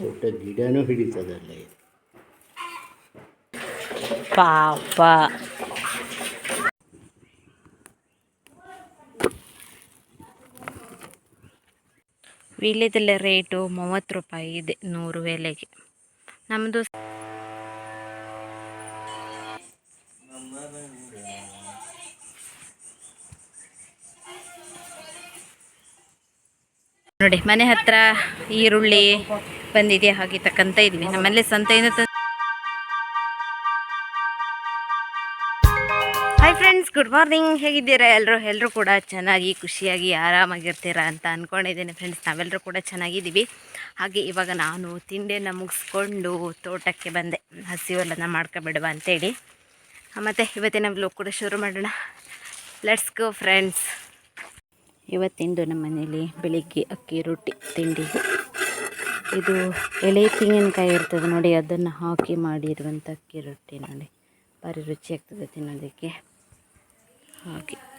ದೊಡ್ಡ ಗಿಡನೂ ಹಿಡಿತದಲ್ಲ ಪಾಪ. ವೀಳ್ಯದೆಲೆ ರೇಟು ಮೂವತ್ತು ರೂಪಾಯಿ ಇದೆ ನೂರು ವೇಲೆಗೆ ನಮ್ಮದು ನೋಡಿ, ಮನೆ ಹತ್ರ ಈರುಳ್ಳಿ ಬಂದಿದೆ, ಹಾಗೆ ತಕ್ಕಂತ ಇದ್ವಿ ನಮ್ಮಲ್ಲಿ ಸಂತೆಯಿಂದ ಹಾಯ್ ಫ್ರೆಂಡ್ಸ್ ಗುಡ್ ಮಾರ್ನಿಂಗ್ ಹೇಗಿದ್ದೀರಾ? ಎಲ್ಲರೂ ಎಲ್ಲರೂ ಕೂಡ ಚೆನ್ನಾಗಿ, ಖುಷಿಯಾಗಿ, ಆರಾಮಾಗಿರ್ತೀರಾ ಅಂತ ಅಂದ್ಕೊಂಡಿದ್ದೀನಿ ಫ್ರೆಂಡ್ಸ್ ನಾವೆಲ್ಲರೂ ಕೂಡ ಚೆನ್ನಾಗಿದ್ದೀವಿ. ಹಾಗೆ ಇವಾಗ ನಾನು ತಿಂಡಿಯನ್ನು ಮುಗಿಸ್ಕೊಂಡು ತೋಟಕ್ಕೆ ಬಂದೆ. ಹಸಿವೆಲ್ಲನ ಮಾಡ್ಕೊಬಿಡುವ ಅಂತೇಳಿ. ಮತ್ತು ಇವತ್ತಿನ ಬ್ಲೋಗ್ ಕೂಡ ಶುರು ಮಾಡೋಣ. ಲೆಟ್ಸ್ ಗೋ ಫ್ರೆಂಡ್ಸ್ ಇವತ್ತಿಂದು ನಮ್ಮ ಮನೇಲಿ ಬೆಳಿಗ್ಗೆ ಅಕ್ಕಿ ರೊಟ್ಟಿ ತಿಂಡಿ ಇದು ಎಳೆ ತೆಂಗಿನಕಾಯಿ ಇರ್ತದೆ ನೋಡಿ, ಅದನ್ನು ಹಾಕಿ ಮಾಡಿರುವಂಥ ಅಕ್ಕಿ ರೊಟ್ಟಿ ನೋಡಿ. ಭಾರಿ ರುಚಿಯಾಗ್ತದೆ ತಿನ್ನೋದಕ್ಕೆ. ಹಾಗೆ.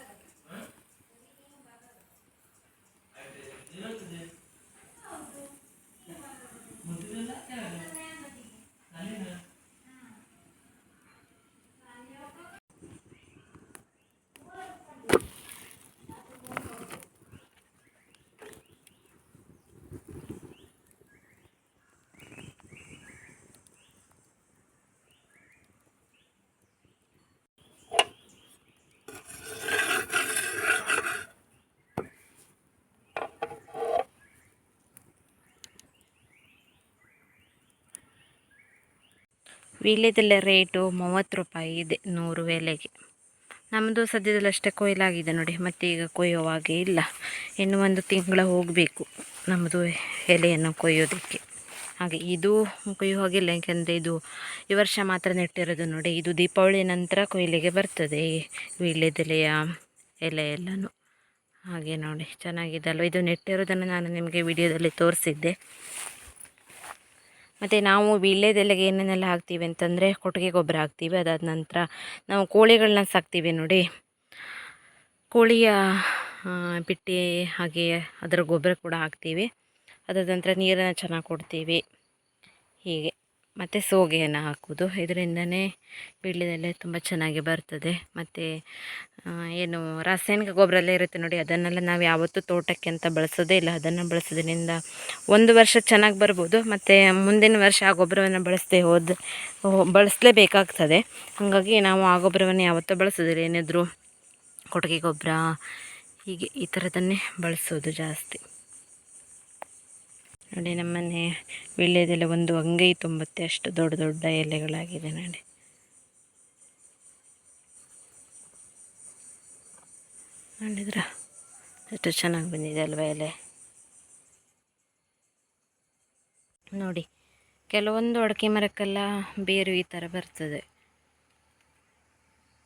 ವೀಳ್ಯದೆಲೆ ರೇಟು ಮೂವತ್ತು ರೂಪಾಯಿ ಇದೆ ನೂರು ವೇಲೆಗೆ ನಮ್ಮದು ಸದ್ಯದಲ್ಲಿ ಅಷ್ಟೇ ಕೊಯ್ಲಾಗಿದೆ ನೋಡಿ, ಮತ್ತೆ ಈಗ ಕೊಯ್ಯೋವಾಗೆ ಇಲ್ಲ. ಇನ್ನು ಒಂದು ತಿಂಗಳ ಹೋಗಬೇಕು ನಮ್ಮದು ಎಲೆಯನ್ನು ಕೊಯ್ಯೋದಕ್ಕೆ. ಹಾಗೆ ಇದು ಕೊಯ್ಯೋ ಹಾಗಿಲ್ಲ ಯಾಕೆಂದರೆ ಇದು ಈ ವರ್ಷ ಮಾತ್ರ ನೆಟ್ಟಿರೋದು ನೋಡಿ, ಇದು ದೀಪಾವಳಿ ನಂತರ ಕೊಯ್ಲಿಗೆ ಬರ್ತದೆ ವೀಳ್ಯದೆಲೆಯ ಎಲೆ ಎಲ್ಲನೂ. ಹಾಗೆ ನೋಡಿ, ಚೆನ್ನಾಗಿದೆ ಅಲ್ವ? ಇದು ನೆಟ್ಟಿರೋದನ್ನು ನಾನು ನಿಮಗೆ ವಿಡಿಯೋದಲ್ಲಿ ತೋರಿಸಿದ್ದೆ. ಮತ್ತು ನಾವು ವೀಳ್ಯದೆಲೆಗೆ ಏನೇನೆಲ್ಲ ಹಾಕ್ತೀವಿ ಅಂತಂದರೆ ಕೊಟ್ಟಿಗೆ ಗೊಬ್ಬರ ಹಾಕ್ತೀವಿ. ಅದಾದ ನಂತರ ನಾವು ಕೋಳಿಗಳನ್ನ ಸಾಕ್ತೀವಿ ನೋಡಿ. ಕೋಳಿಯ ಬಿಟ್ಟಿ ಹಾಗೆ ಅದರ ಗೊಬ್ಬರ ಕೂಡ ಹಾಕ್ತೀವಿ. ಅದಾದ ನಂತರ ನೀರನ್ನು ಚೆನ್ನಾಗಿ ಕೊಡ್ತೀವಿ. ಹೀಗೆ. ಮತ್ತು ಸೋಗೆಯನ್ನು ಹಾಕೋದು ಇದರಿಂದನೇ ವೀಳ್ಯದೆಲೆ ತುಂಬ ಚೆನ್ನಾಗಿ ಬರ್ತದೆ. ಮತ್ತು ಏನು ರಾಸಾಯನಿಕ ಗೊಬ್ಬರ ಎಲ್ಲ ಇರುತ್ತೆ ನೋಡಿ, ಅದನ್ನೆಲ್ಲ ನಾವು ಯಾವತ್ತೂ ತೋಟಕ್ಕೆ ಅಂತ ಬಳಸೋದೇ ಇಲ್ಲ. ಅದನ್ನು ಬಳಸೋದ್ರಿಂದ ಒಂದು ವರ್ಷ ಚೆನ್ನಾಗಿ ಬರ್ಬೋದು. ಮತ್ತು ಮುಂದಿನ ವರ್ಷ ಆ ಗೊಬ್ಬರವನ್ನು ಬಳಸದೆ ಹೋದ ಬಳಸಲೇಬೇಕಾಗ್ತದೆ ಹಾಗಾಗಿ ನಾವು ಆ ಗೊಬ್ಬರವನ್ನು ಯಾವತ್ತೂ ಬಳಸೋದಿಲ್ಲ. ಏನಿದ್ರು ಕೊಟ್ಟಿಗೆ ಗೊಬ್ಬರ, ಹೀಗೆ ಈ ಥರದನ್ನೇ ಬಳಸೋದು ಜಾಸ್ತಿ. ನೋಡಿ ನಮ್ಮನೆ ವೀಳ್ಯದೆಲೆ ಒಂದು ಅಂಗೈ ತುಂಬುತ್ತೆ. ಅಷ್ಟು ದೊಡ್ಡ ದೊಡ್ಡ ಎಲೆಗಳಾಗಿದೆ ನೋಡಿ. ನೋಡಿದ್ರ? ಎಷ್ಟು ಚೆನ್ನಾಗಿ ಬಂದಿದೆ ಅಲ್ವಾ ಎಲೆ? ನೋಡಿ, ಕೆಲವೊಂದು ಅಡಿಕೆ ಮರಕ್ಕೆಲ್ಲ ಬೇರು ಈ ಥರ ಬರ್ತದೆ.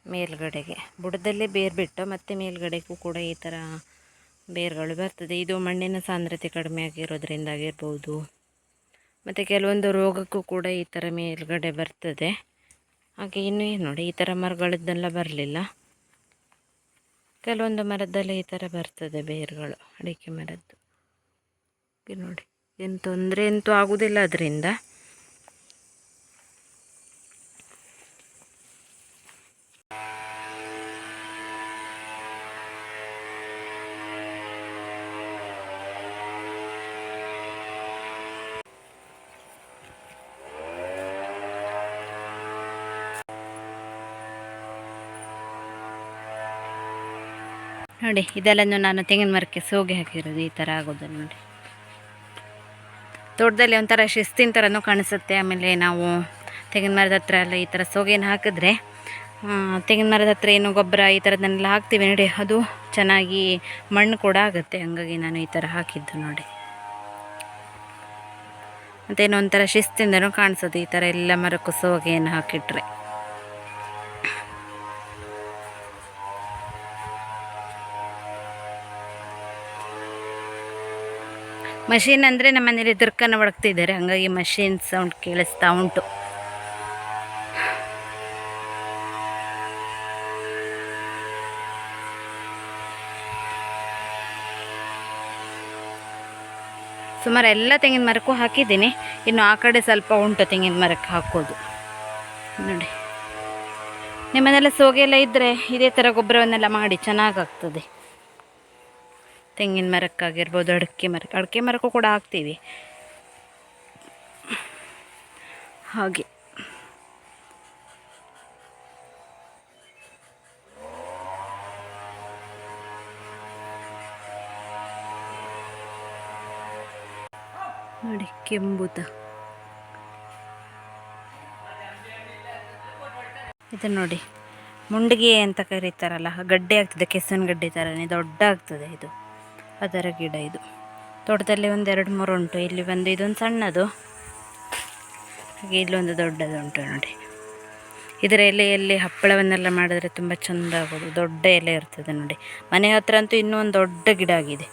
ಮೇಲ್ಗಡೆಗೆ. ಬುಡದಲ್ಲೇ ಬೇರು ಬಿಟ್ಟು ಮತ್ತೆ ಮೇಲ್ಗಡೆಗೂ ಕೂಡ ಈ ಥರ ಬೇರುಗಳು ಬರ್ತದೆ. ಇದು ಮಣ್ಣಿನ ಸಾಂದ್ರತೆ ಕಡಿಮೆ ಆಗಿರೋದ್ರಿಂದ ಆಗಿರ್ಬೋದು ಮತ್ತು ಕೆಲವೊಂದು ರೋಗಕ್ಕೂ ಕೂಡ ಈ ಥರ ಮೇಲುಗಡೆ ಬರ್ತದೆ. ಹಾಗೆ ಇನ್ನೂ ಏನು ನೋಡಿ, ಈ ಥರ ಮರಗಳದ್ದೆಲ್ಲ ಬರಲಿಲ್ಲ. ಕೆಲವೊಂದು ಮರದಲ್ಲಿ ಈ ಥರ ಬರ್ತದೆ ಬೇರುಗಳು, ಅಡಿಕೆ ಮರದ್ದು. ನೋಡಿ, ಏನು ತೊಂದರೆ ಅಂತೂ ಆಗೋದಿಲ್ಲ ಅದರಿಂದ. ನೋಡಿ, ಇದೆಲ್ಲನೂ ನಾನು ತೆಂಗಿನ ಮರಕ್ಕೆ ಸೋಗೆ ಹಾಕಿರೋದು, ಈ ಥರ ಆಗೋದು ನೋಡಿ. ತೋಟದಲ್ಲಿ ಒಂಥರ ಶಿಸ್ತಿನ ಥರನೂ ಕಾಣಿಸುತ್ತೆ. ಆಮೇಲೆ ನಾವು ತೆಂಗಿನ ಮರದ ಹತ್ರ ಎಲ್ಲ ಈ ಥರ ಸೋಗೆನ ಹಾಕಿದ್ರೆ ತೆಂಗಿನ ಮರದ ಹತ್ರ ಏನು ಗೊಬ್ಬರ ಈ ಥರದನ್ನೆಲ್ಲ ಹಾಕ್ತೀವಿ ನೋಡಿ, ಅದು ಚೆನ್ನಾಗಿ ಮಣ್ಣು ಕೂಡ ಆಗುತ್ತೆ. ಹಂಗಾಗಿ ನಾನು ಈ ಥರ ಹಾಕಿದ್ದು ನೋಡಿ. ಮತ್ತೇನೋ ಒಂಥರ ಶಿಸ್ತಿಂದನೂ ಕಾಣಿಸೋದು ಈ ಥರ ಎಲ್ಲ ಮರಕ್ಕೂ ಸೋಗೆಯನ್ನು ಹಾಕಿಟ್ರೆ. ಮಷೀನ್ ಅಂದರೆ ನಮ್ಮ ಮನೇಲಿ ದುರ್ಕನ ಒಡಗ್ತಿದ್ದಾರೆ ಹಾಗಾಗಿ ಮಷೀನ್ ಸೌಂಡ್ ಕೇಳಿಸ್ತಾ ಉಂಟು. ಸುಮಾರು ಎಲ್ಲ ತೆಂಗಿನ ಮರಕ್ಕೂ ಹಾಕಿದ್ದೀನಿ. ಇನ್ನು ಆ ಕಡೆ ಸ್ವಲ್ಪ ಉಂಟು ತೆಂಗಿನ ಮರಕ್ಕೆ ಹಾಕೋದು. ನೋಡಿ. ನಿಮ್ಮನೆಲ್ಲ ಸೋಗೆಲ್ಲ ಇದ್ದರೆ ಇದೇ ಥರ ಗೊಬ್ಬರವನ್ನೆಲ್ಲ ಮಾಡಿ ಚೆನ್ನಾಗಾಗ್ತದೆ. ತೆಂಗಿನ ಮರಕ್ಕಾಗಿರ್ಬೋದು, ಅಡಿಕೆ ಮರಕ್ಕೆ ಅಡಿಕೆ ಮರಕ್ಕೂ ಕೂಡ ಹಾಕ್ತೀವಿ. ಹಾಗೆ. ನೋಡಿ ಕೆಂಬುತ ಇದು ನೋಡಿ, ಮುಂಡಿಗೆ ಅಂತ ಕರೀತಾರಲ್ಲ, ಗಡ್ಡೆ ಆಗ್ತದೆ ಕೆಸನ್ ಗಡ್ಡೆ ಥರನೇ ದೊಡ್ಡ ಆಗ್ತದೆ ಇದು. ಅದರ ಗಿಡ ಇದು. ತೋಟದಲ್ಲಿ ಒಂದು ಎರಡು ಮೂರು ಉಂಟು. ಇಲ್ಲಿ ಬಂದು ಇದೊಂದು ಸಣ್ಣದು. ಹಾಗೆ ಇಲ್ಲೊಂದು ದೊಡ್ಡದು ಉಂಟು ನೋಡಿ. ಇದರ ಎಲೆಯಲ್ಲಿ ಹಪ್ಪಳವನ್ನೆಲ್ಲ ಮಾಡಿದ್ರೆ ತುಂಬ ಚೆಂದ ಆಗೋದು. ದೊಡ್ಡ ಎಲೆ ಇರ್ತದೆ ನೋಡಿ. ಮನೆ ಹತ್ರ ಅಂತೂ ಇನ್ನೂ ಒಂದು ದೊಡ್ಡ ಗಿಡ ಆಗಿದೆ.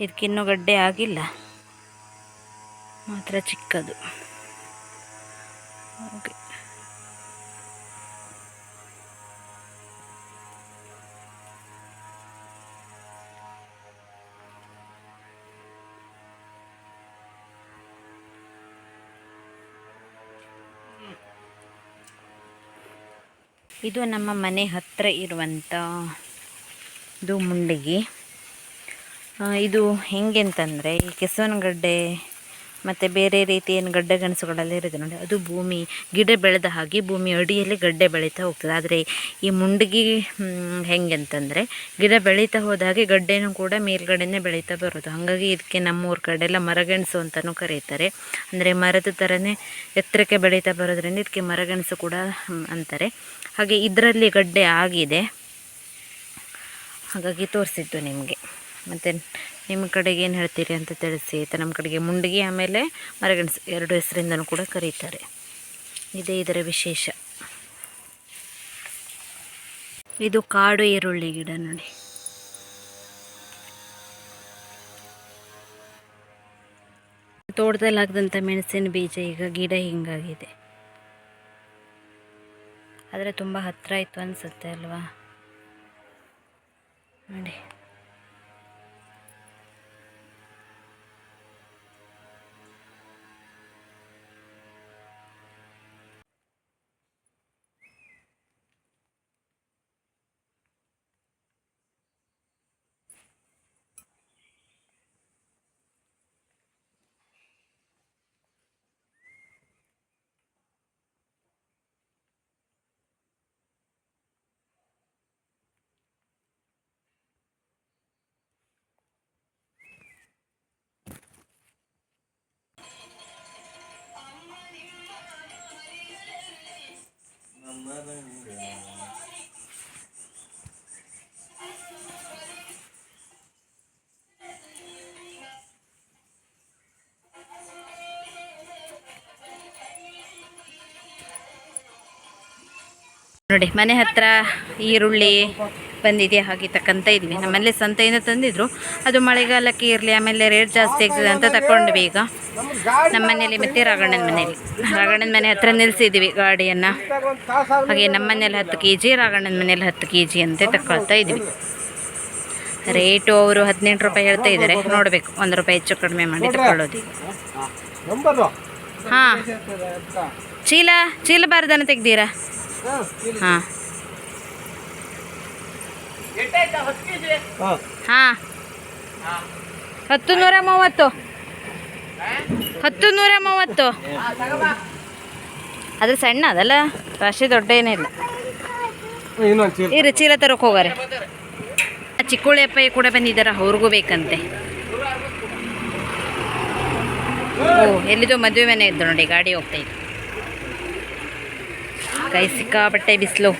ಇದಕ್ಕಿನ್ನೂ ಗಡ್ಡೆ ಆಗಿಲ್ಲ. ಮಾತ್ರ ಚಿಕ್ಕದು. ಇದು ನಮ್ಮ ಮನೆ ಹತ್ತಿರ ಇರುವಂಥ ಇದು ಮುಂಡಿಗೆ. ಇದು ಹೆಂಗೆ ಅಂತಂದರೆ ಈ ಕೆಸುವನಗಡ್ಡೆ ಮತ್ತು ಬೇರೆ ರೀತಿ ಏನು ಗಡ್ಡೆ ಗೆಣಸುಗಳೆಲ್ಲ ಇರುತ್ತೆ ನೋಡಿ. ಅದು ಭೂಮಿ, ಗಿಡ ಬೆಳೆದ ಹಾಗೆ ಭೂಮಿ ಅಡಿಯಲ್ಲಿ ಗಡ್ಡೆ ಬೆಳೀತಾ ಹೋಗ್ತದೆ. ಆದರೆ ಈ ಮುಂಡಗಿ ಹೆಂಗೆ ಅಂತಂದರೆ ಗಿಡ ಬೆಳೀತಾ ಹೋದ ಹಾಗೆ ಗಡ್ಡೆನೂ ಕೂಡ ಮೇಲ್ಗಡೆನೇ ಬೆಳೀತಾ ಬರೋದು. ಹಾಗಾಗಿ ಇದಕ್ಕೆ ನಮ್ಮೂರ ಕಡೆ ಎಲ್ಲ ಮರಗೆಣಸು ಅಂತಲೂ ಕರೀತಾರೆ. ಅಂದರೆ ಮರದ ಥರನೇ ಎತ್ತರಕ್ಕೆ ಬೆಳೀತಾ ಬರೋದ್ರಿಂದ ಇದಕ್ಕೆ ಮರಗೆಣಸು ಕೂಡ ಅಂತಾರೆ. ಹಾಗೆ ಇದರಲ್ಲಿ ಗಡ್ಡೆ ಆಗಿದೆ. ಹಾಗಾಗಿ ತೋರಿಸಿದ್ದು ನಿಮಗೆ. ಮತ್ತು ನಿಮ್ಮ ಕಡೆಗೆ ಏನು ಹೇಳ್ತೀರಿ ಅಂತ ತಿಳಿಸಿ. ಆಯಿತಾ, ನಮ್ಮ ಕಡೆಗೆ ಮುಂಡಿಗೆ ಆಮೇಲೆ ಮರಗೆಣಸು ಎರಡು ಹೆಸರಿಂದನೂ ಕೂಡ ಕರೀತಾರೆ. ಇದೇ ಇದರ ವಿಶೇಷ. ಇದು ಕಾಡು ಈರುಳ್ಳಿ ಗಿಡ ನೋಡಿ. ತೋಟದಲ್ಲಿ ಹಾಕಿದಂಥ ಮೆಣಸಿನ ಬೀಜ, ಈಗ ಗಿಡ ಹಿಂಗಾಗಿದೆ. ಆದರೆ ತುಂಬ ಹತ್ತಿರ ಇತ್ತು ಅನಿಸುತ್ತೆ ಅಲ್ವಾ? ನೋಡಿ. ನೋಡಿ ಮನೆ ಹತ್ರ ಈರುಳ್ಳಿ ಬಂದಿದೆ ಹಾಗೆ ತಕ್ಕಂತ ಇದ್ವಿ. ನಮ್ಮಲ್ಲಿ ಸಂತೆಯಿಂದ ತಂದಿದ್ರು. ಅದು ಮಳೆಗಾಲಕ್ಕೆ ಇರಲಿ ಆಮೇಲೆ ರೇಟ್ ಜಾಸ್ತಿ ಆಗ್ತದೆ ಅಂತ ತಕೊಂಡ್ವಿ ಈಗ. ನಮ್ಮ ಮನೇಲಿ ಮತ್ತೆ ರಾಗಣ್ಣನ ಮನೇಲಿ. ರಾಗಣ್ಣನ ಮನೆ ಹತ್ರ ನಿಲ್ಸಿದ್ವಿ ಗಾಡಿಯನ್ನು. ಹಾಗೆ ನಮ್ಮ ಮನೇಲಿ ಹತ್ತು ಕೆ ಜಿ ರಾಗಣ್ಣನ ಮನೇಲಿ ಹತ್ತು ಕೆ ಜಿ ಅಂತ ತಕೊಳ್ತಾ ಇದ್ವಿ. ರೇಟು ಅವರು ಹದಿನೆಂಟು ರೂಪಾಯಿ ಹೇಳ್ತಾ ಇದ್ದಾರೆ. ನೋಡಬೇಕು ಒಂದು ರೂಪಾಯಿ ಹೆಚ್ಚು ಕಡಿಮೆ ಮಾಡಿ ತಕೊಳ್ಳೋದು. ಹಾಂ. ಚೀಲ ಚೀಲ ಬಾರದನ್ನ ತೆಗ್ದೀರಾ? ಹಾಂ. ಹಾಂ. ಹತ್ತು ನೂರ ಮೂವತ್ತು. ಹತ್ತು ನೂರ ಮೂವತ್ತು. ಅದು ಸಣ್ಣ ಅದಲ್ಲ ರಾಶಿ ದೊಡ್ಡ ಏನಿಲ್ಲ ಇರು ಚೀಲ ತರಕ್ಕೆ ಹೋಗಾರೆ. ಚಿಕ್ಕುಳಿ ಅಪ್ಪ ಕೂಡ ಬಂದಿದ್ದಾರ ಅವ್ರಿಗೂ ಬೇಕಂತೆ. ಓ ಎಲ್ಲಿದೋ ಮದುವೆ ಮನೆ ಇದ್ದು ನೋಡಿ ಗಾಡಿ ಹೋಗ್ತಾ ಇತ್ತು. ಕೈ ಸಿಕ್ಕಾಪಟ್ಟೆ ಬಿಸಿಲು.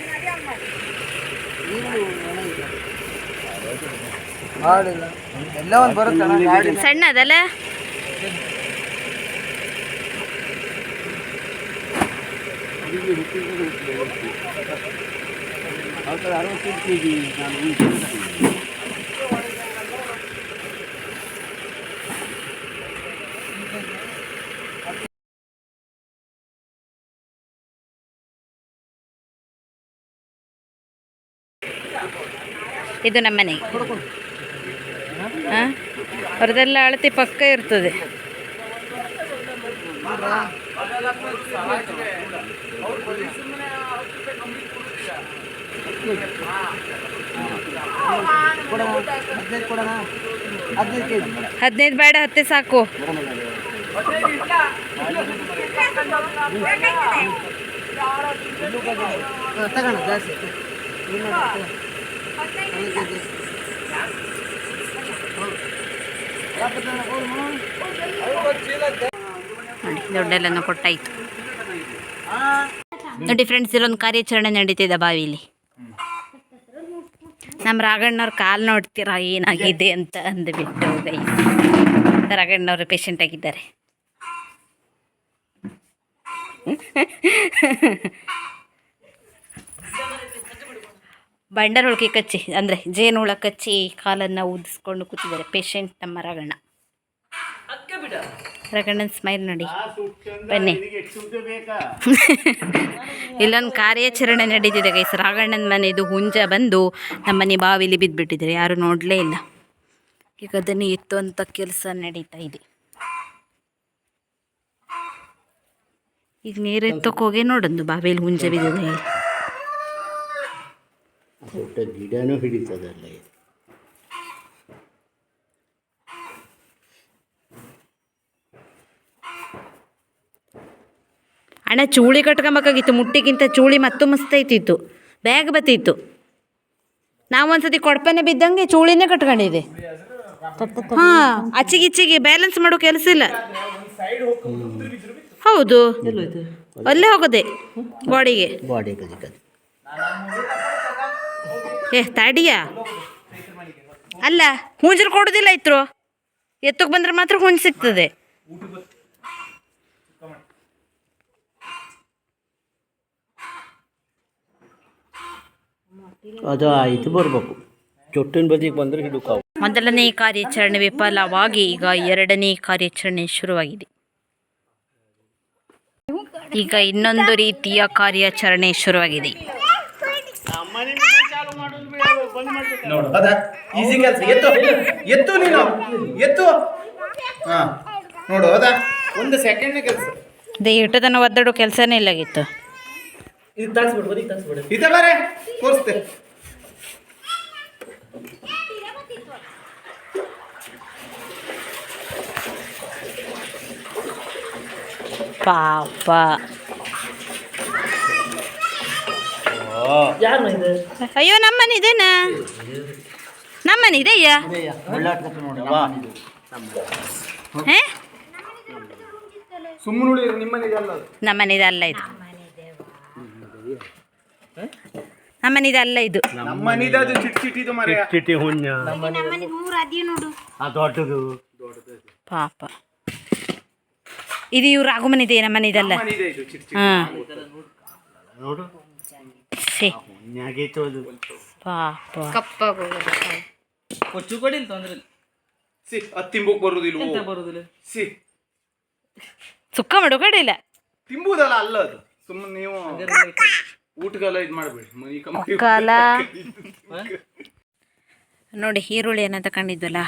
ಸಣ್ಣದಲ್ಲ ನಾನು ಇದು ನಮ್ಮ ಮನೆಗೆ ಹಾಂ? ಅವ್ರದ್ದೆಲ್ಲ ಅಳತಿ ಪಕ್ಕ ಇರ್ತದೆ. ಹದಿನೈದು ಬೇಡ ಹತ್ತೆ ಸಾಕು. ತಗೋಣ ಜಾಸ್ತಿ. ನೋಡಿ ದೊಡ್ಡೆಲ್ಲನೂ ಕೊಟ್ಟಾಯಿತು. ನೋಡಿ ಫ್ರೆಂಡ್ಸ್ ಇಲ್ಲೊಂದು ಕಾರ್ಯಾಚರಣೆ ನಡೀತಿದೆ ಬಾವಿಲಿ. ನಮ್ಮ ರಾಘಣ್ಣವ್ರ ಕಾಲು ನೋಡ್ತೀರಾ, ಏನಾಗಿದೆ ಅಂತ ಅಂದುಬಿಟ್ಟು ಗೈ ರಾಘಣ್ಣವರು ಪೇಷಂಟ್ ಆಗಿದ್ದಾರೆ. ಬಂಡರೊಳಗೆ ಕಚ್ಚಿ ಅಂದರೆ ಜೇನುಹುಳ ಕಚ್ಚಿ ಕಾಲನ್ನು ಊದಿಸ್ಕೊಂಡು ಕೂತಿದ್ದಾರೆ ಪೇಷಂಟ್ ನಮ್ಮ ರಗಣ್ಣ. ರಗಣ್ಣನ ಸ್ಮೈಲ್ ನೋಡಿ. ಬನ್ನಿ. ಇಲ್ಲೊಂದು ಕಾರ್ಯಾಚರಣೆ ನಡೀತಿದೆ ಗೈಸ್. ರಾಗಣ್ಣನ ಮನೆದು ಹುಂಜ ಬಂದು ನಮ್ಮನೆ ಬಾವಿಲಿ ಬಿದ್ದುಬಿಟ್ಟಿದ್ರೆ ಯಾರು ನೋಡಲೇ ಇಲ್ಲ. ಈಗ ಅದನ್ನು ಎತ್ತುವಂಥ ಕೆಲಸ ನಡೀತಾ ಇದೆ. ಈಗ ನೀರು ಎತ್ತಕ್ಕೆ ಹೋಗಿ ನೋಡೊಂದು ಬಾವಿಲಿ ಹುಂಜ ಬಿದ್ದಿದೆ. ದೊಡ್ಡ ಗಿಡನೂ ಹಿಡಿತದಲ್ಲ. ಅಣ್ಣ ಚೂಳಿ ಕಟ್ಕೊಂಬೇಕಾಗಿತ್ತು ಮುಟ್ಟಿಗಿಂತ ಚೂಳಿ ಮತ್ತು ಮಸ್ತ್ ಐತಿತ್ತು ಬ್ಯಾಗ್ ಬತ್ತಿತ್ತು. ನಾವು ಒಂದ್ಸತಿ ಕೊಡಪನೆ ಬಿದ್ದಂಗೆ ಚೂಳಿನೇ ಕಟ್ಕೊಂಡಿದೆ ಹಾ ಅಚ್ಚಿಗಿಚ್ಚಿಗೆ ಬ್ಯಾಲೆನ್ಸ್ ಮಾಡೋ ಕೆಲಸ ಇಲ್ಲ. ಹೌದು. ಅಲ್ಲೇ ಹೋಗೋದೆ ಬಾಡಿಗೆ. ಬಾಡಿಗೆ ಏ ತಾಡಿಯ? ಅಲ್ಲ ಹುಂಜರು ಕೊಡುದಿಲ್ಲ ಇತ್ರು. ಎತ್ತಕ್ಕೆ ಬಂದ್ರೆ ಮಾತ್ರ ಹುಂಜ್ ಸಿಗ್ತದೆ. ಅದು ಬರ್ಬೇಕು. ಚೊಟ್ಟಿನ ಬದಿಗೆ ಬಂದ್ರೆ ಹಿಡುಕಾವು. ಮೊದಲನೇ ಕಾರ್ಯಾಚರಣೆ ವಿಫಲವಾಗಿ ಈಗ ಎರಡನೇ ಕಾರ್ಯಾಚರಣೆ ಶುರುವಾಗಿದೆ. ಈಗ ಇನ್ನೊಂದು ರೀತಿಯ ಕಾರ್ಯಾಚರಣೆ ಶುರುವಾಗಿದೆ. ನೋಡು ಅದ ಈಸಿ ಕೆಲಸ. ಎತ್ತು ಎತ್ತು ನೀನು ಎತ್ತು. ಹಾ ನೋಡು ಒಂದು ಸೆಕೆಂಡ್ ಕೆಲಸ. ಅದೇ ಒದ್ದಾಡೋ ಕೆಲಸನೇ ಇಲ್ಲಾಗಿತ್ತು ಇದ ಬಾರೆ ತೋರಿಸ್ತೆ. ಪಾಪ. ಅಯ್ಯೋ ನಮ್ಮನೆ ಇದೇನ? ನಮ್ಮನೆ ಇದೆಯಾ? ನಮ್ಮನೆ ಅಲ್ಲ ಇದು ನಮ್ಮನಿದೆ ಅಲ್ಲ ಇದು. ನಮ್ಮನಿದ ಅದು ಚಿಟ್ ಹುಣ್ಣ. ಆ ದೊಡ್ಡದು. ಪಾಪ. ಇದು ಇವ್ರು ರಾಘುಮನಿದೆ ನಮ್ಮನಿದಲ್ಲ ನಮ್ಮನಿದೆ ಇದು ಚಿಟ್ ಚಿಟ್ ಹಾಂ ನೋಡು ಛೇ ಹುಣ್ಣಾಗೈತು ಅದು ಪಾಪ ಸಿ ತಿಂಬಕ್ ಬರುದಿಲ್ಲ? ಸಿ. ಸುಕ್ಕ ಮಾಡು ಕಡಿಲ್ಲ ತಿಂಬುದಲ್ಲ ಅಲ್ಲ ಅದು. ಸುಮ್ಮನೆ ನೀವು ಊಟಗೆಲ್ಲ ಇದು ಮಾಡಬೇಡಿ. ಮೈ ಕಾಲ ನೋಡಿ ಈರುಳ್ಳಿ ಏನೋ ತಗೊಂಡಿದ್ವಲ್ಲ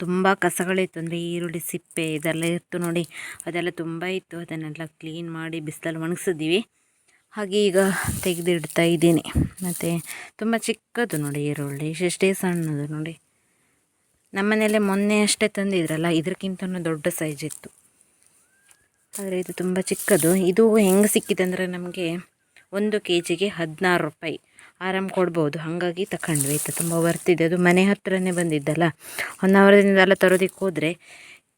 ತುಂಬ ಕಸಗಳಿತ್ತು ಅಂದರೆ ಈರುಳ್ಳಿ ಸಿಪ್ಪೆ ಇದೆಲ್ಲ ಇತ್ತು ನೋಡಿ. ಅದೆಲ್ಲ ತುಂಬ ಇತ್ತು. ಅದನ್ನೆಲ್ಲ ಕ್ಲೀನ್ ಮಾಡಿ ಬಿಸಿಲಲ್ಲಿ ಒಣಗಿಸಿದ್ದೀವಿ. ಹಾಗೆ ಈಗ ತೆಗೆದಿಡ್ತಾ ಇದ್ದೀನಿ. ಮತ್ತು ತುಂಬ ಚಿಕ್ಕದು ನೋಡಿ ಈರುಳ್ಳಿ ಎಷ್ಟೇ ಸಣ್ಣದು ನೋಡಿ. ನಮ್ಮನೇಲೆ ಮೊನ್ನೆ ಅಷ್ಟೇ ತಂದಿದ್ರಲ್ಲ ಇದಕ್ಕಿಂತ ದೊಡ್ಡ ಸೈಜ್ ಇತ್ತು. ಆದರೆ ಇದು ತುಂಬ ಚಿಕ್ಕದು. ಇದು ಹೆಂಗೆ ಸಿಕ್ಕಿದೆ ನಮಗೆ ಒಂದು ಕೆ ಜಿಗೆ ಹದಿನಾರು ರೂಪಾಯಿ. ಆರಾಮ್ ಕೊಡ್ಬೋದು. ಹಾಗಾಗಿ ತಗೊಂಡ್ವಿ ಆಯಿತಾ ತುಂಬ ಬರ್ತಿದೆ ಅದು ಮನೆ ಹತ್ರನೇ ಬಂದಿದ್ದಲ್ಲ. ಒನ್ ಅವರದಿಂದೆಲ್ಲ ತರೋದಕ್ಕೆ ಹೋದರೆ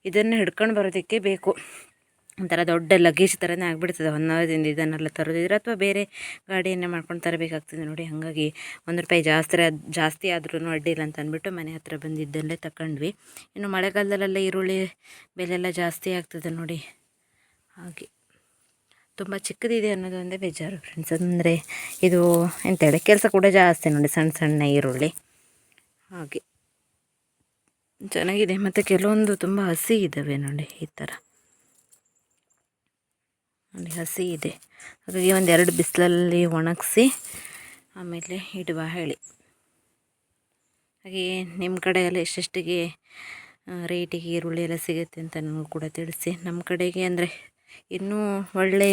ಇದನ್ನು ಹಿಡ್ಕೊಂಡು ಬರೋದಕ್ಕೆ ಬೇಕು. ಒಂಥರ ದೊಡ್ಡ ಲಗೇಜ್ ಥರನೇ ಆಗಿಬಿಡ್ತದೆ. ಒನ್ ಅವರ್ದಿಂದ ಇದನ್ನೆಲ್ಲ ತರೋದಿದ್ರೆ ಅಥವಾ ಬೇರೆ ಗಾಡಿಯನ್ನೇ ಮಾಡ್ಕೊಂಡು ತರಬೇಕಾಗ್ತದೆ ನೋಡಿ. ಹಾಗಾಗಿ ಒಂದು ರೂಪಾಯಿ ಜಾಸ್ತಿ ಜಾಸ್ತಿ ಆದ್ರೂ ಅಡ್ಡಿಲ್ಲ ಅಂತ ಅಂದ್ಬಿಟ್ಟು ಮನೆ ಹತ್ರ ಬಂದಿದ್ದಲ್ಲೇ ತಗೊಂಡ್ವಿ ಇನ್ನು ಮಳೆಗಾಲದಲ್ಲೆಲ್ಲ ಈರುಳ್ಳಿ ಬೆಲೆ ಎಲ್ಲ ಜಾಸ್ತಿ ಆಗ್ತದೆ ನೋಡಿ. ಹಾಗೆ. ತುಂಬ ಚಿಕ್ಕದಿದೆ ಅನ್ನೋದು ಒಂದೇ ಬೇಜಾರು ಫ್ರೆಂಡ್ಸ್ ಅಂದರೆ ಇದು ಎಂತೇಳಿ ಕೆಲಸ ಕೂಡ ಜಾಸ್ತಿ ನೋಡಿ ಸಣ್ಣ ಸಣ್ಣ ಈರುಳ್ಳಿ. ಹಾಗೆ. ಚೆನ್ನಾಗಿದೆ. ಮತ್ತು ಕೆಲವೊಂದು ತುಂಬ ಹಸಿ ಇದ್ದಾವೆ ನೋಡಿ ಈ ಥರ ನೋಡಿ ಹಸಿ ಇದೆ. ಹಾಗಾಗಿ ಒಂದೆರಡು ಬಿಸಿಲಲ್ಲಿ ಒಣಗಿಸಿ, ಆಮೇಲೆ ಇಡುವ ಹೇಳಿ. ಹಾಗೆಯೇ ನಿಮ್ಮ ಕಡೆ ಎಲ್ಲ ಎಷ್ಟೆಷ್ಟಿಗೆ ರೇಟಿಗೆ ಈರುಳ್ಳಿ ಎಲ್ಲ ಸಿಗುತ್ತೆ ಅಂತ ನನಗೂ ಕೂಡ ತಿಳಿಸಿ. ನಮ್ಮ ಕಡೆಗೆ ಅಂದರೆ ಇನ್ನೂ ಒಳ್ಳೆ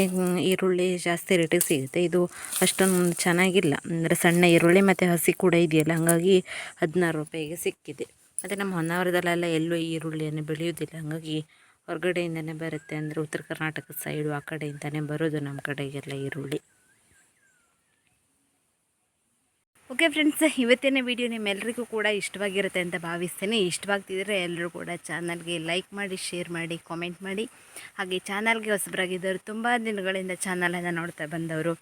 ಈರುಳ್ಳಿ ಜಾಸ್ತಿ ರೇಟಿಗೆ ಸಿಗುತ್ತೆ. ಇದು ಅಷ್ಟೊಂದು ಚೆನ್ನಾಗಿಲ್ಲ. ಅಂದರೆ ಸಣ್ಣ ಈರುಳ್ಳಿ ಮತ್ತು ಹಸಿ ಕೂಡ ಇದೆಯಲ್ಲ, ಹಾಗಾಗಿ ಹದಿನಾರು ರೂಪಾಯಿಗೆ ಸಿಕ್ಕಿದೆ. ಮತ್ತು ನಮ್ಮ ಹೊನ್ನಾವರದಲ್ಲೆಲ್ಲ ಎಲ್ಲೂ ಈರುಳ್ಳಿಯನ್ನು ಬೆಳೆಯೋದಿಲ್ಲ ಹಾಗಾಗಿ ಹೊರಗಡೆಯಿಂದನೇ ಬರುತ್ತೆ ಅಂದರೆ ಉತ್ತರ ಕರ್ನಾಟಕ ಸೈಡು ಆ ಕಡೆಯಿಂದನೇ ಬರೋದು ನಮ್ಮ ಕಡೆಗೆಲ್ಲ ಈರುಳ್ಳಿ. ಓಕೆ ಫ್ರೆಂಡ್ಸ್ ಇವತ್ತಿನ ವಿಡಿಯೋ ನಿಮ್ಮೆಲ್ಲರಿಗೂ ಕೂಡ ಇಷ್ಟವಾಗಿರುತ್ತೆ ಅಂತ ಭಾವಿಸ್ತೇನೆ. ಇಷ್ಟವಾಗ್ತಿದ್ರೆ ಎಲ್ಲರೂ ಕೂಡ ಚಾನಲ್ಗೆ ಲೈಕ್ ಮಾಡಿ ಶೇರ್ ಮಾಡಿ ಕಾಮೆಂಟ್ ಮಾಡಿ. ಹಾಗೆ ಚಾನಲ್ಗೆ ಹೊಸಬರಾಗಿದ್ದವರು ತುಂಬ ದಿನಗಳಿಂದ ಚಾನಲನ್ನು ನೋಡ್ತಾ ಬಂದವರು.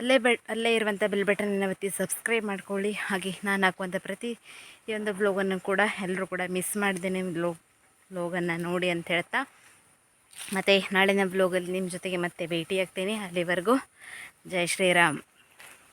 ಅಲ್ಲೇ ಬೆ, ಅಲ್ಲೇ ಇರುವಂಥ ಬೆಲ್ ಬಟನನ್ನು ಒತ್ತಿ ಸಬ್ಸ್ಕ್ರೈಬ್ ಮಾಡ್ಕೊಳ್ಳಿ. ಹಾಗೆ ನಾನು ಹಾಕುವಂಥ ಪ್ರತಿ ಒಂದು ಬ್ಲೋಗನ್ನು ಕೂಡ ಎಲ್ಲರೂ ಕೂಡ ಮಿಸ್ ಮಾಡಿದ್ದೇನೆ ಬ್ಲೋ ಬ್ಲೋಗನ್ನು ನೋಡಿ ಅಂತ ಹೇಳ್ತಾ. ಮತ್ತು ನಾಳಿನ ಬ್ಲೋಗಲ್ಲಿ ನಿಮ್ಮ ಜೊತೆಗೆ ಮತ್ತೆ ಭೇಟಿಯಾಗ್ತೀನಿ ಅಲ್ಲಿವರೆಗೂ. ಜೈ ಶ್ರೀರಾಮ್.